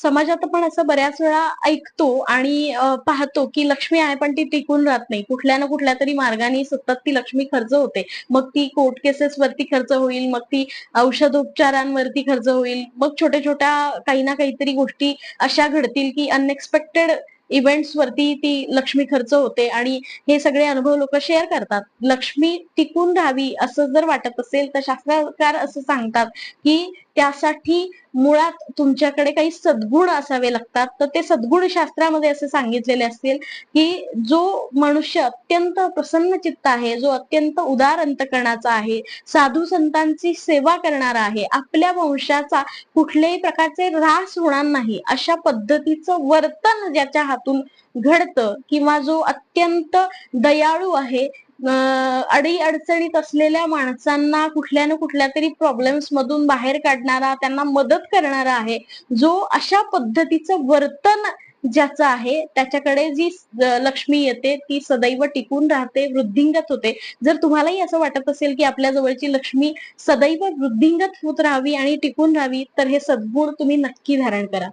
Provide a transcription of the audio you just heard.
समाजात आपण असं बऱ्याच वेळा ऐकतो आणि पाहतो की लक्ष्मी आहे पण ती टिकून राहत नाही. कुठल्या ना कुठल्या तरी मार्गाने सतत ती लक्ष्मी खर्च होते. मग ती कोर्ट केसेस वरती खर्च होईल मग ती औषधोपचारांवरती खर्च होईल. मग छोट्या छोट्या काही ना काहीतरी गोष्टी अशा घडतील की अनएक्सपेक्टेड इव्हेंट्स वरती ती लक्ष्मी खर्च होते आणि हे सगळे अनुभव लोक शेअर करतात. लक्ष्मी टिकून राहावी असं जर वाटत असेल तर शास्त्रकार असं सांगतात की त्यासाठी मुळात तुमच्याकडे काही सद्गुण असावे लागतात. तर ते सद्गुण शास्त्रामध्ये असे सांगितलेले असतील की जो मनुष्य अत्यंत प्रसन्न चित्त आहे जो अत्यंत उदार अंतकरणाचा आहे साधू संतांची सेवा करणारा आहे आपल्या वंशाचा कुठल्याही प्रकारचे ऱ्हास होणार नाही अशा पद्धतीचं वर्तन ज्याच्या माध्यमातून घडतं किंवा जो अत्यंत दयाळू आहे अडी अडचणीत असलेल्या माणसांना कुठल्या ना कुठल्या तरी प्रॉब्लेम्स मधून बाहेर काढणारा त्यांना मदत करणारा आहे जो अशा पद्धतीचं वर्तन ज्याचं आहे त्याच्याकडे जी लक्ष्मी येते ती सदैव टिकून राहते वृद्धिंगत होते. जर तुम्हालाही असं वाटत असेल की आपल्या जवळची लक्ष्मी सदैव वृद्धिंगत होत राहावी आणि टिकून राहावी तर हे सद्गुण तुम्ही नक्की धारण करा.